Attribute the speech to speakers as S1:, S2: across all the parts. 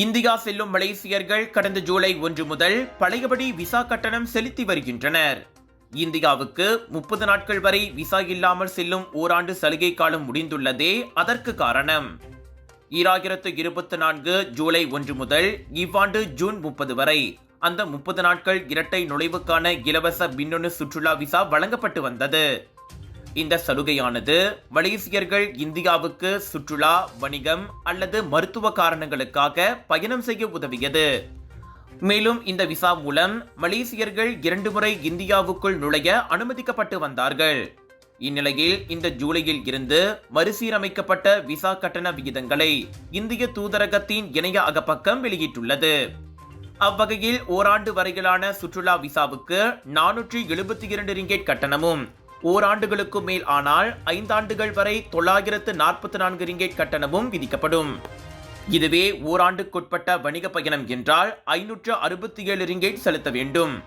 S1: India செல்லும் மலேசியர்கள் கடந்த ஜூலை ஒன்று முதல் பழையபடி விசா கட்டணம் செலுத்தி வருகின்றனர். இந்தியாவுக்கு முப்பது நாட்கள் வரை விசா இல்லாமல் செல்லும் ஓராண்டு சலுகை காலம் முடிந்துள்ளதே அதற்கு காரணம். ஈராயிரத்து இருபத்தி நான்கு ஜூலை ஒன்று முதல் இவ்வாண்டு ஜூன் முப்பது வரை அந்த முப்பது நாட்கள் இரட்டை நுழைவுக்கான இலவச மின்னணு சுற்றுலா விசா வழங்கப்பட்டு வந்தது. இந்த சலுகையானது மலேசியர்கள் இந்தியாவுக்கு சுற்றுலா வணிகம் அல்லது மருத்துவ காரணங்களுக்காக பயணம் செய்ய உதவியது. மேலும் இந்த விசா மூலம் மலேசியர்கள் இரண்டு முறை இந்தியாவுக்குள் நுழைய அனுமதிக்கப்பட்டு வந்தார்கள். இந்நிலையில் இந்த ஜூலையில் இருந்து மறுசீரமைக்கப்பட்ட விசா கட்டண விகிதங்களை இந்திய தூதரகத்தின் இணைய அகப்பக்கம் வெளியிட்டுள்ளது. அவ்வகையில் ஓராண்டு வரையிலான சுற்றுலா விசாவுக்கு நானூற்றி எழுபத்தி இரண்டு ரிங்கெட் கட்டணமும் ஓராண்டுகளுக்கு மேல் ஆனால் ஐந்தாண்டுகள் வரை தொள்ளாயிரத்து நாற்பத்தி நான்கு ரிங்கேட் கட்டணமும் விதிக்கப்படும். இதுவே ஓராண்டுக்குட்பட்ட வணிக பயணம் என்றால் ஐநூற்று அறுபத்தி ஏழு ரிங்கேட் செலுத்த வேண்டும்.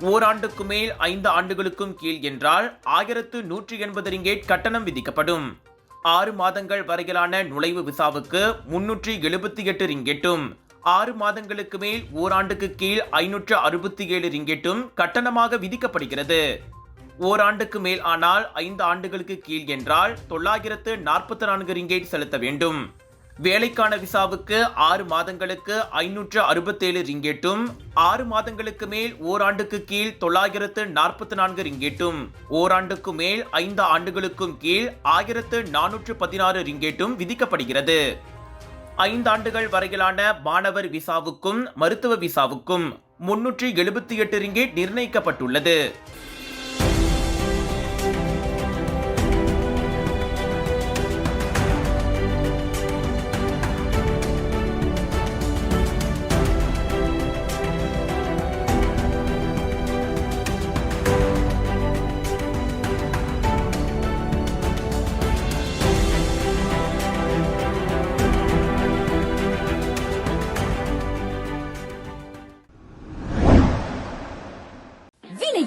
S1: ஓராண்டுக்கு மேல் ஐந்து ஆண்டுகளுக்கும் கீழ் என்றால் ஆயிரத்து நூற்றி எண்பது ரிங்கேட் கட்டணம் விதிக்கப்படும். ஆறு மாதங்கள் வரையிலான நுழைவு விசாவுக்கு முன்னூற்றி எழுபத்தி எட்டு ரிங்கெட்டும் ஆறு மாதங்களுக்கு மேல் ஓராண்டுக்கு கீழ் ஐநூற்று அறுபத்தி ஏழு ரிங்கெட்டும் கட்டணமாக விதிக்கப்படுகிறது. ஓராண்டுக்கு மேல் ஆனால் ஐந்து ஆண்டுகளுக்கு கீழ் என்றால் தொள்ளாயிரத்து நாற்பத்தி நான்கு ரிங்கேட் செலுத்த வேண்டும். வேலைக்கான விசாவுக்கு ஆறு மாதங்களுக்கு ஐநூற்று அறுபத்தேழு ரிங்கேட்டும் ஆறு மாதங்களுக்கு மேல் ஓராண்டுக்கு கீழ் தொள்ளாயிரத்து நாற்பத்தி நான்கு ரிங்கேட்டும் ஓராண்டுக்கு மேல் ஐந்து ஆண்டுகளுக்கும் கீழ் ஆயிரத்து நானூற்று பதினாறு ரிங்கேட்டும் விதிக்கப்படுகிறது. ஐந்தாண்டுகள் வரையிலான மாணவர் விசாவுக்கும் மருத்துவ விசாவுக்கும் முன்னூற்றி எழுபத்தி எட்டு ரிங்கேட் நிர்ணயிக்கப்பட்டுள்ளது.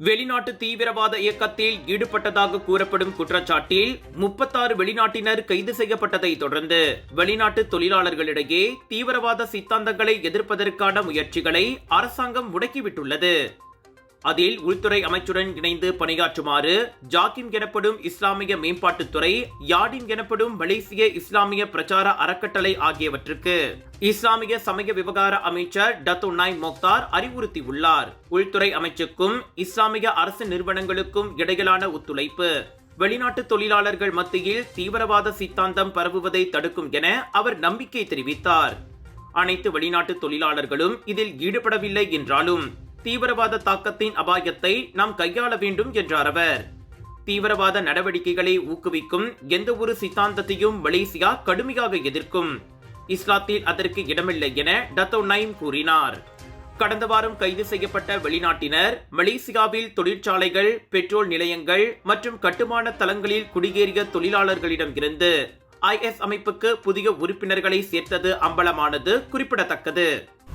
S1: வெளிநாட்டு தீவிரவாத இயக்கத்தில் ஈடுபட்டதாக கூறப்படும் குற்றச்சாட்டில் முப்பத்தாறு வெளிநாட்டினர் கைது செய்யப்பட்டதை தொடர்ந்து வெளிநாட்டு தொழிலாளர்களிடையே தீவிரவாத சித்தாந்தங்களை எதிர்ப்பதற்கான முயற்சிகளை அரசாங்கம் முடக்கிவிட்டுள்ளது. அதில் உள்துறை அமைச்சுடன் இணைந்து பணியாற்றுமாறு ஜாக்கிம் எனப்படும் இஸ்லாமிய மேம்பாட்டுத்துறை யாடின் எனப்படும் மலேசிய இஸ்லாமிய பிரச்சார அறக்கட்டளை ஆகியவற்றுக்கு இஸ்லாமிய சமய விவகார அமைச்சர் டத்து நாய் மொக்தார் அறிவுறுத்தியுள்ளார். உள்துறை அமைச்சுக்கும் இஸ்லாமிய அரசு நிறுவனங்களுக்கும் இடையிலான ஒத்துழைப்பு வெளிநாட்டு தொழிலாளர்கள் மத்தியில் தீவிரவாத சித்தாந்தம் பரவுவதை தடுக்கும் என அவர் நம்பிக்கை தெரிவித்தார். அனைத்து வெளிநாட்டு தொழிலாளர்களும் இதில் ஈடுபடவில்லை என்றாலும் தீவிரவாத தாக்கத்தின் அபாயத்தை நாம் கையாள வேண்டும் என்றார் அவர். தீவிரவாத நடவடிக்கைகளை ஊக்குவிக்கும் எந்த ஒரு சித்தாந்தத்தையும் மலேசியா கடுமையாக எதிர்க்கும். இஸ்லாத்தில் அதற்கு இடமில்லை என டத்தோ நைம் கூறினார். கடந்த வாரம் கைது செய்யப்பட்ட வெளிநாட்டினர் மலேசியாவில் தொழிற்சாலைகள் பெட்ரோல் நிலையங்கள் மற்றும் கட்டுமான தளங்களில் குடியேறிய தொழிலாளர்களிடம் இருந்து ஐஎஸ் அமைப்புக்கு புதிய உறுப்பினர்களை சேர்த்தது அம்பலமானது குறிப்பிடத்தக்கது.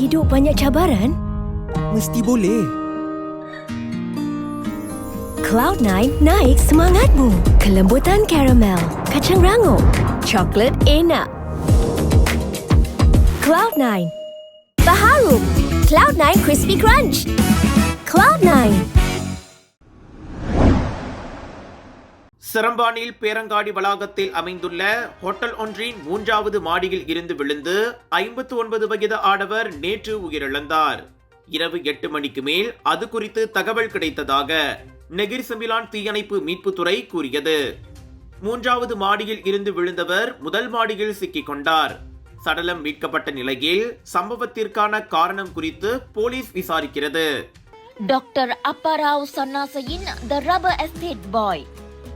S2: Hidup banyak cabaran?
S3: Mesti boleh.
S2: Cloud9 naik semangatmu. Kelembutan karamel, kacang rangup, coklat enak. Cloud9. Baharu. Cloud9 Crispy Crunch. Cloud9.
S1: சிரம்பானில் பேரங்காடி வளாகத்தில் அமைந்துள்ள ஹோட்டல் ஒன்றின் மூன்றாவது மாடியில் இருந்து விழுந்து ஐம்பத்து ஒன்பது வயது ஆடவர் நேற்று உயிரிழந்தார். இரவு எட்டு மணிக்கு மேல் அது குறித்து தகவல் கிடைத்ததாக நெகிர் செம்பிலான் தீயணைப்பு மீட்புத்துறை கூறியது. மூன்றாவது மாடியில் இருந்து விழுந்தவர் முதல் மாடியில் சிக்கிக் கொண்டார். சடலம் மீட்கப்பட்ட நிலையில் சம்பவத்திற்கான காரணம் குறித்து போலீஸ் விசாரிக்கிறது.
S4: டாக்டர் அப்பாராவ் சன்னாசையின் த ரப்பர் எஸ்டேட் பாய்.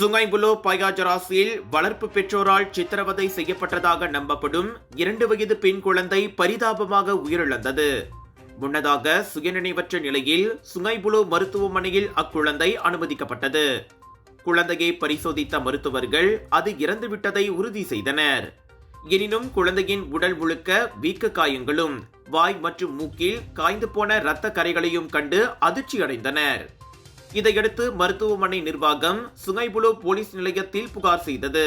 S1: சுங்கைபுலோ பயாஜராசியில் வளர்ப்பு பெற்றோரால் சித்திரவதை செய்யப்பட்டதாக நம்பப்படும் இரண்டு வயது பெண் குழந்தை பரிதாபமாக உயிரிழந்தது. முன்னதாக சுயநினைவற்ற நிலையில் சுங்கைபுலோ மருத்துவமனையில் அக்குழந்தை அனுமதிக்கப்பட்டது. குழந்தையை பரிசோதித்த மருத்துவர்கள் அது இறந்துவிட்டதை உறுதி செய்தனர். எனினும் குழந்தையின் உடல் முழுக்க வீக்க காயங்களும் வாய் மற்றும் மூக்கில் காய்ந்து போன இரத்த கரைகளையும் கண்டு அதிர்ச்சி அடைந்தனர் இதையடுத்து மருத்துவமனை நிர்வாகம் சுங்கைபுலோ போலீஸ் நிலையத்தில் புகார் செய்தது.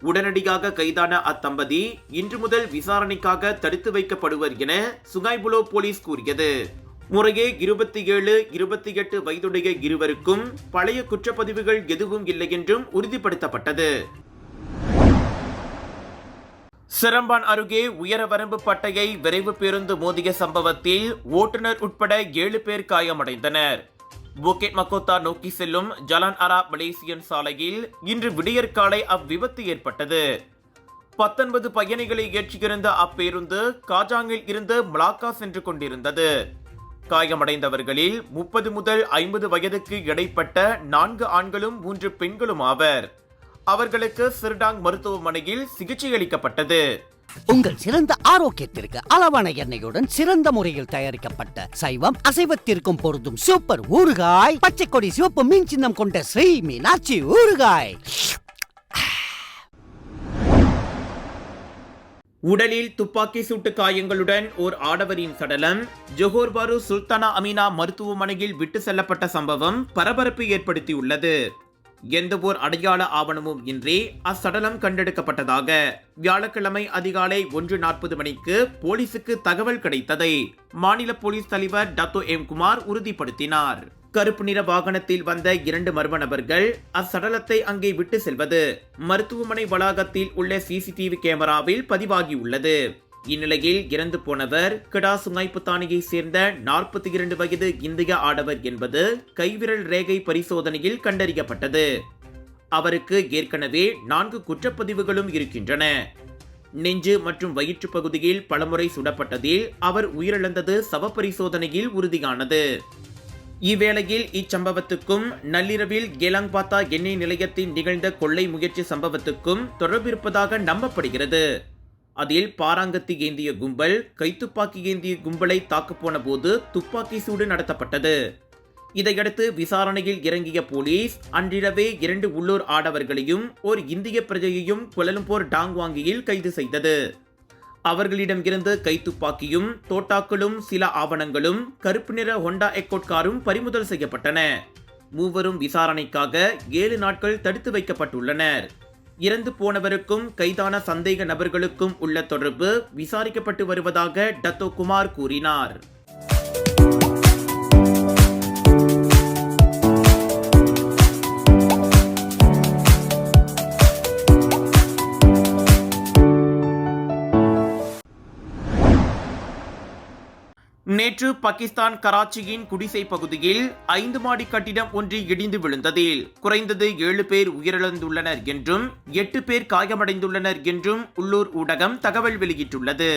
S1: உடனடியாக கைதான அத்தம்பதி இன்று முதல் விசாரணைக்காக தடுத்து வைக்கப்படுவர் என சுங்கைபுலோ போலீஸ் கூறியது. முறையே இருபத்தி ஏழு இருபத்தி எட்டு வயதுடைய இருவருக்கும் பழைய குற்றப்பதிவுகள் எதுவும் இல்லை என்றும் உறுதிப்படுத்தப்பட்டது. சிரம்பான் அருகே உயர வரம்பு பட்டையை விரைவு பேருந்து மோதிய சம்பவத்தில் ஓட்டுநர் உட்பட ஏழு பேர் காயமடைந்தனர். புக்கெட் மக்கோத்தா நோக்கி செல்லும் ஜலான் அரா மலேசியன் சாலையில் இன்று விடியற்காலை அவ்விபத்து ஏற்பட்டது. பத்தொன்பது பயணிகளை ஏற்றியிருந்த அப்பேருந்து காஜாங்கில் இருந்து மலாக்கா சென்று கொண்டிருந்தது. காயமடைந்தவர்களில் முப்பது முதல் ஐம்பது வயதுக்கு இடைப்பட்ட நான்கு ஆண்களும் மூன்று பெண்களும் ஆவர். அவர்களுக்கு சிறுடாங் மருத்துவமனையில் சிகிச்சை அளிக்கப்பட்டது.
S5: உங்கள் சிறந்த ஆரோக்கியத்திற்கு அளவான எண்ணெயுடன் சிறந்த முறையில் தயாரிக்கப்பட்ட சைவம் அசைவத்திற்கும் பொருந்தும் சூப்பர் ஊறுகாய் பச்சை கொடி சிவப்பு மீன் சின்னம் கொண்ட ஸ்ரீ மீனாட்சி ஊறுகாய்.
S1: உடலில் துப்பாக்கி சூட்டு காயங்களுடன் ஓர் ஆடவரின் சடலம். ஜொஹோர் பாரு சுல்தானா அமீனா மருத்துவமனையில் விட்டு செல்லப்பட்ட சம்பவம் பரபரப்பு ஏற்படுத்தியுள்ளது. எந்தவோர் அடையாள ஆவணமும் இன்றி அச்சடலம் கண்டெடுக்கப்பட்டதாக வியாழக்கிழமை அதிகாலை ஒன்று நாற்பது மணிக்கு போலீசுக்கு தகவல் கிடைத்ததை மாநில போலீஸ் தலைவர் டத்தோ எம் குமார் உறுதிப்படுத்தினார். கருப்பு நிற வாகனத்தில் வந்த இரண்டு மர்ம நபர்கள் அச்சடலத்தை அங்கே விட்டு செல்வது மருத்துவமனை வளாகத்தில் உள்ள சிசிடிவி கேமராவில் பதிவாகியுள்ளது. இந்நிலையில் இறந்து போனவர் கிடா சுங்காய்புத்தானியை சேர்ந்த நாற்பத்தி இரண்டு வயது இந்திய ஆடவர் என்பது கைவிரல் ரேகை பரிசோதனையில் கண்டறியப்பட்டது. அவருக்கு ஏற்கனவே நான்கு குற்றப்பதிவுகளும் இருக்கின்றன. நெஞ்சு மற்றும் வயிற்று பகுதியில் பலமுறை சுடப்பட்டதில் அவர் உயிரிழந்தது சவ பரிசோதனையில் உறுதியானது. இவ்வேளையில் இச்சம்பவத்துக்கும் நள்ளிரவில் கேலாங்பாத்தா எண்ணெய் நிலையத்தில் நிகழ்ந்த கொள்ளை முயற்சி சம்பவத்துக்கும் தொடர்பிருப்பதாக நம்பப்படுகிறது. அதில் பாராங்கத்தி ஏந்திய கும்பல் கைத்துப்பாக்கி ஏந்திய கும்பலை தாக்கப்போன போது துப்பாக்கி சூடு நடத்தப்பட்டது. இதையடுத்து விசாரணையில் இறங்கிய போலீஸ் அன்றிரவே இரண்டு உள்ளூர் ஆடவர்களையும் ஒரு இந்திய பிரஜையையும் கொலலும்போர் டாங்வாங்கியில் கைது செய்தது. அவர்களிடம் இருந்து கைத்துப்பாக்கியும் தோட்டாக்களும் சில ஆவணங்களும் கருப்பு நிற ஹொண்டா எக்கோட் காரும் பறிமுதல் செய்யப்பட்டன. மூவரும் விசாரணைக்காக ஏழு நாட்கள் தடுத்து வைக்கப்பட்டுள்ளனர். இறந்து போனவருக்கும் கைதான சந்தேக நபர்களுக்கும் உள்ள தொடர்பு விசாரிக்கப்பட்டு வருவதாக டத்தோ குமார் கூறினார். நேற்று பாகிஸ்தான் கராச்சியின் குடிசை பகுதியில் ஐந்து மாடி கட்டிடம் ஒன்று இடிந்து விழுந்ததில் குறைந்தது ஏழு பேர் உயிரிழந்துள்ளனர் என்றும் எட்டு பேர் காயமடைந்துள்ளனர் என்றும் உள்ளூர் ஊடகம் தகவல் வெளியிட்டுள்ளது.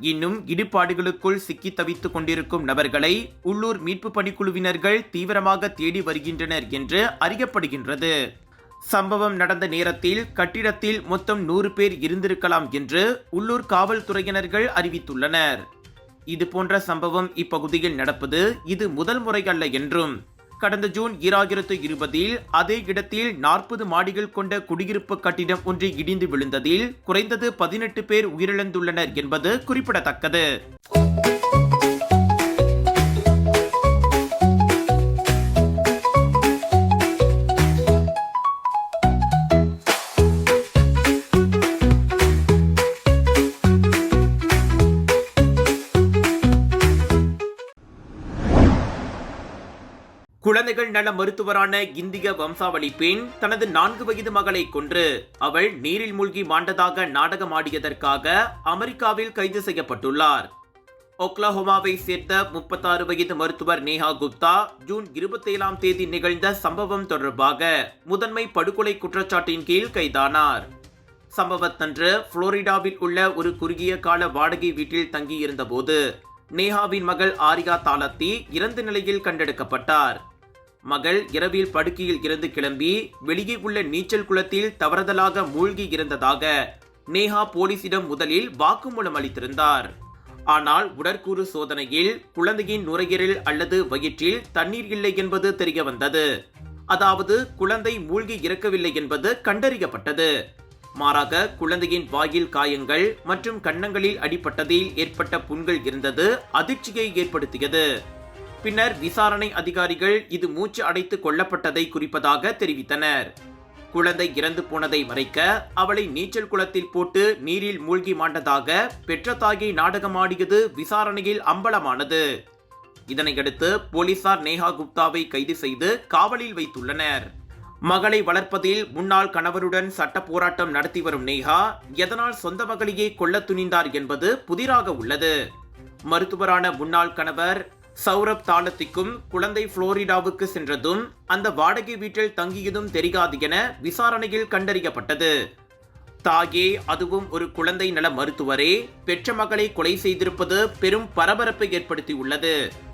S1: இன்னும் இடிபாடுகளுக்குள் சிக்கி தவித்துக் கொண்டிருக்கும் நபர்களை உள்ளூர் மீட்பு பணிக்குழுவினர்கள் தீவிரமாக தேடி வருகின்றனர் என்று அறியப்படுகின்றது. சம்பவம் நடந்த நேரத்தில் கட்டிடத்தில் மொத்தம் நூறு பேர் இருந்திருக்கலாம் என்று உள்ளூர் காவல்துறையினர்கள் அறிவித்துள்ளனர். இது போன்ற சம்பவம் இப்பகுதியில் நடப்பது இது முதல் முறை அல்ல என்றும். கடந்த ஜூன் ஈராயிரத்து இருபதில் அதே இடத்தில் நாற்பது மாடிகள் கொண்ட குடியிருப்பு கட்டிடம் ஒன்று இடிந்து விழுந்ததில் குறைந்தது பதினெட்டு பேர் உயிரிழந்துள்ளனர் என்பது குறிப்பிடத்தக்கது. குழந்தைகள் நல மருத்துவரான இந்திய வம்சாவளி பெண் தனது நான்கு வயது மகளை கொன்று அவள் நீரில் மூழ்கி மாண்டதாக நாடகமாடியதற்காக அமெரிக்காவில் கைது செய்யப்பட்டுள்ளார். ஒக்லஹோமாவை சேர்ந்த முப்பத்தாறு வயது மருத்துவர் நேஹா குப்தா ஜூன் இருபத்தேழாம் தேதி நிகழ்ந்த சம்பவம் தொடர்பாக முதன்மை படுகொலை குற்றச்சாட்டின் கீழ் கைதானார். சம்பவத்தன்று புளோரிடாவில் உள்ள ஒரு குறுகிய கால வாடகை வீட்டில் தங்கியிருந்தபோது நேஹாவின் மகள் ஆரியா தாலத்தி இறந்த நிலையில் கண்டெடுக்கப்பட்டார். மகள் இரவில் படுக்கையில் இருந்து கிளம்பி வெளியே உள்ள நீச்சல் குளத்தில் தவறுதலாக மூழ்கி இருந்ததாக நேஹா போலீசிடம் முதலில் வாக்குமூலம் அளித்திருந்தார். ஆனால் உடற்கூறு சோதனையில் குழந்தையின் நுரையீரல் அல்லது வயிற்றில் தண்ணீர் இல்லை என்பது தெரிய வந்தது. அதாவது குழந்தை மூழ்கி இறக்கவில்லை என்பது கண்டறியப்பட்டது. மாறாக குழந்தையின் வாயில் காயங்கள் மற்றும் கன்னங்களில் அடிப்பட்டதில் ஏற்பட்ட புண்கள் இருந்தது அதிர்ச்சியை ஏற்படுத்தியது. பின்னர் விசாரணை அதிகாரிகள் இது மூச்சு அடைத்து கொல்லப்பட்டதை குறிப்பதாக தெரிவித்தனர். குழந்தை இறந்து போனதை மறைக்க அவளை நீச்சல் குளத்தில் போட்டு நீரில் மூழ்கி மாண்டதாக பெற்ற தாயை நாடகமாடியது விசாரணையில் அம்பலமானது. இதனையடுத்து போலீசார் நேஹா குப்தாவை கைது செய்து காவலில் வைத்துள்ளனர். மகளை வளர்ப்பதில் முன்னாள் கணவருடன் சட்ட போராட்டம் நடத்தி வரும் நேஹா எதனால் சொந்த மகளையே கொல்ல துணிந்தார் என்பது புதிராக உள்ளது. மருத்துவரான முன்னாள் கணவர் சௌரப் தாளத்திக்கும் குழந்தை புளோரிடாவுக்கு சென்றதும் அந்த வாடகை வீட்டில் தங்கியதும் தெரியாது என விசாரணையில் கண்டறியப்பட்டது. தாயே அதுவும் ஒரு குழந்தை நல மருத்துவரே பெற்ற மகளை கொலை செய்திருப்பது பெரும் பரபரப்பை ஏற்படுத்தியுள்ளது.